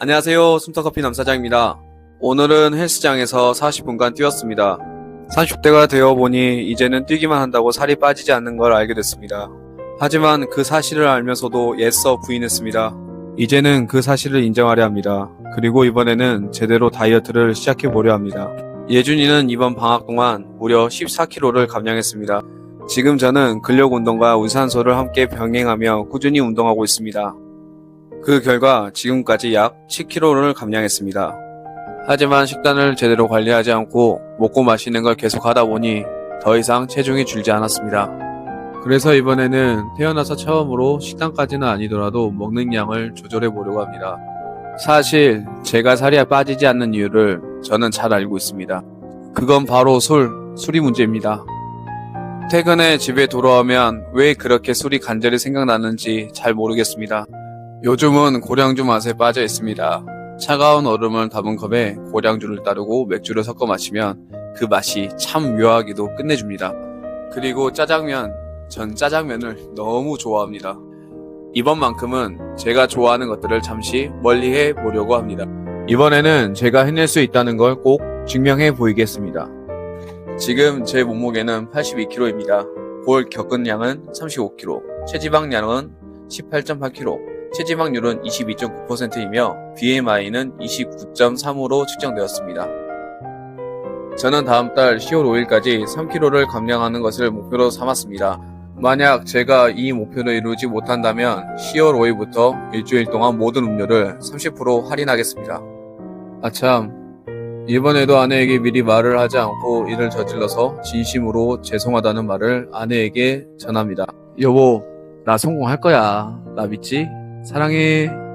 안녕하세요. 숨터커피 남사장입니다. 오늘은 헬스장에서 40분간 뛰었습니다. 30대가 되어 보니 이제는 뛰기만 한다고 살이 빠지지 않는 걸 알게 됐습니다. 하지만 그 사실을 알면서도 애써 부인했습니다. 이제는 그 사실을 인정하려 합니다. 그리고 이번에는 제대로 다이어트를 시작해 보려 합니다. 예준이는 이번 방학 동안 무려 14kg를 감량했습니다. 지금 저는 근력 운동과 유산소를 함께 병행하며 꾸준히 운동하고 있습니다. 그 결과 지금까지 약 10kg를 감량했습니다. 하지만 식단을 제대로 관리하지 않고 먹고 마시는 걸 계속 하다 보니 더 이상 체중이 줄지 않았습니다. 그래서 이번에는 태어나서 처음으로 식단까지는 아니더라도 먹는 양을 조절해 보려고 합니다. 사실 제가 살이 빠지지 않는 이유를 저는 잘 알고 있습니다. 그건 바로 술, 술이 문제입니다. 퇴근해 집에 돌아오면 왜 그렇게 술이 간절히 생각나는지 잘 모르겠습니다. 요즘은 고량주 맛에 빠져 있습니다. 차가운 얼음을 담은 컵에 고량주를 따르고 맥주를 섞어 마시면 그 맛이 참 묘하기도 끝내줍니다. 그리고 짜장면, 전 짜장면을 너무 좋아합니다. 이번만큼은 제가 좋아하는 것들을 잠시 멀리해 보려고 합니다. 이번에는 제가 해낼 수 있다는 걸 꼭 증명해 보이겠습니다. 지금 제 몸무게는 82kg입니다. 볼 겪은 양은 35kg, 체지방량은 18.8kg, 체지방률은 22.9%이며 BMI는 29.3으로 측정되었습니다. 저는 다음 달 10월 5일까지 3kg를 감량하는 것을 목표로 삼았습니다. 만약 제가 이 목표를 이루지 못한다면 10월 5일부터 일주일 동안 모든 음료를 30% 할인하겠습니다. 아참, 이번에도 아내에게 미리 말을 하지 않고 일을 저질러서 진심으로 죄송하다는 말을 아내에게 전합니다. 여보, 나 성공할 거야. 나 믿지? 사랑해.